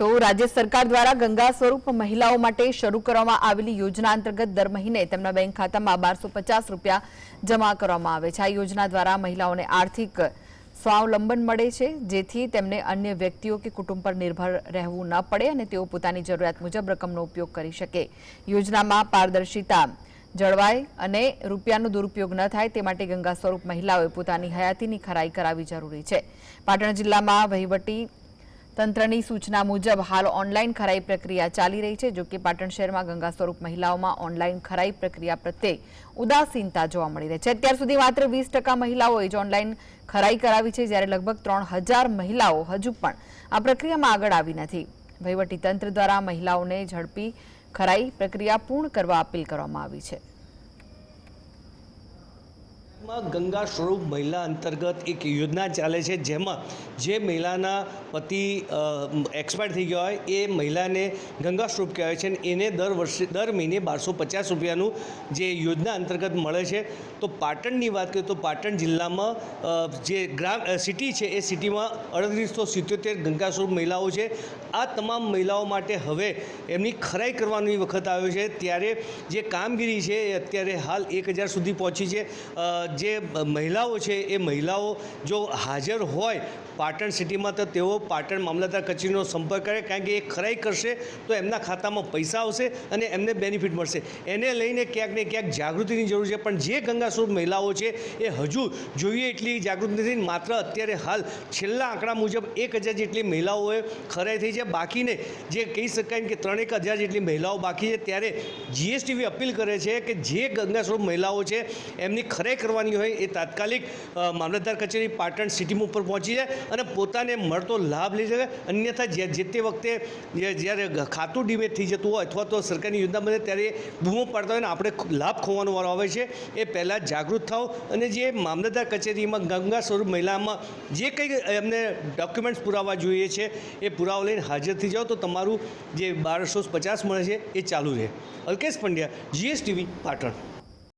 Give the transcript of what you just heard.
તો રાજ્ય સરકાર દ્વારા ગંગા સ્વરૂપ મહિલાઓ માટે શરૂ કરવામાં આવેલી યોજના અંતર્ગત દર મહિને તેમના બેંક ખાતામાં બારસો રૂપિયા જમા કરવામાં આવે છે. આ યોજના દ્વારા મહિલાઓને આર્થિક સ્વાવલંબન મળે છે, જેથી તેમને અન્ય વ્યક્તિઓ કે કુટુંબ પર નિર્ભર રહેવું ન પડે અને તેઓ પોતાની જરૂરિયાત મુજબ રકમનો ઉપયોગ કરી શકે. યોજનામાં પારદર્શિતા જળવાય અને રૂપિયાનો દુરુપયોગ ન થાય તે માટે ગંગા સ્વરૂપ મહિલાઓએ પોતાની હયાતીની ખરાઈ કરાવવી જરૂરી છે. પાટણ જિલ્લામાં વહીવટી તંત્રની સૂચના મુજબ હાલ ઓનલાઈન ખરાઈ પ્રક્રિયા ચાલી રહી છે, જો કે પાટણ શહેરમાં ગંગા સ્વરૂપ મહિલાઓમાં ઓનલાઈન ખરાઈ પ્રક્રિયા પ્રત્યે ઉદાસીનતા જોવા મળી રહી છે. અત્યાર સુધી માત્ર વીસ ટકા મહિલાઓએ જ ઓનલાઈન ખરાઈ કરાવી છે, જ્યારે લગભગ ત્રણ મહિલાઓ હજુ પણ આ પ્રક્રિયામાં આગળ આવી નથી. તંત્ર દ્વારા મહિલાઓને ઝડપી ખરાઈ પ્રક્રિયા પૂર્ણ કરવા અપીલ કરવામાં આવી છે. માં ગંગા સ્વરૂપ મહિલા અંતર્ગત એક યોજના ચાલે છે, જેમાં જે મહિલાના પતિ એક્સપાયર થઈ ગયા હોય, એ મહિલાને ગંગા સ્વરૂપ કહેવાય છે અને એને દર વર્ષે, દર મહિને બારસો પચાસ રૂપિયાનું જે યોજના અંતર્ગત મળે છે. તો પાટણની વાત કરીએ તો પાટણ જિલ્લામાં જે ગ્રામ સિટી છે, એ સિટીમાં અડત્રીસો સિત્યોતેર ગંગા સ્વરૂપ મહિલાઓ છે. આ તમામ મહિલાઓ માટે હવે એમની ખરાઈ કરવાની વખત આવ્યો છે. ત્યારે જે કામગીરી છે એ અત્યારે હાલ એક હજાર સુધી પહોંચી છે. જે મહિલાઓ છે, એ મહિલાઓ જો હાજર હોય પાટણ સિટીમાં, તો તેઓ પાટણ મામલતદાર કચેરીનો સંપર્ક કરે, કારણ કે એ ખરાઈ કરશે, તો એમના ખાતામાં પૈસા આવશે અને એમને બેનિફિટ મળશે. એને લઈને ક્યાંક ને ક્યાંક જાગૃતિની જરૂર છે, પણ જે ગંગા સ્વરૂપ મહિલાઓ છે, એ હજુ જોઈએ એટલી જાગૃત નથી. માત્ર અત્યારે હાલ છેલ્લા આંકડા મુજબ એક હજાર જેટલી મહિલાઓએ ખરાઈ થઈ છે. બાકીને જે કહી શકાય કે ત્રણેક હજાર જેટલી મહિલાઓ બાકી છે, ત્યારે જીએસટીવી અપીલ કરે છે કે જે ગંગા સ્વરૂપ મહિલાઓ છે, એમની ખરાઈ કરવાની હોય એ તાત્કાલિક મામલતદાર કચેરી પાટણ સિટીમાં ઉપર પહોંચી જાય અને પોતાને મળતો લાભ લઈ શકે. અન્યથા જે તે વખતે જ્યારે ખાતું ડિમેટ થઈ જતું હોય અથવા તો સરકારની યોજના બને ત્યારે બૂમો પાડતા હોય ને આપણે લાભ ખોવાનો વારો આવે છે. એ પહેલાં જાગૃત થાવ અને જે મામલતદાર કચેરીમાં ગંગા સ્વરૂપ મહિલામાં જે કંઈ એમને ડોક્યુમેન્ટ્સ પુરાવા જોઈએ છે એ પુરાવા લઈને હાજર થઈ જાઓ તો તમારું જે બારસો પચાસ મળે છે એ ચાલુ રહે. અલ્કેશ પંડ્યા જીએસટીવી પાટણ.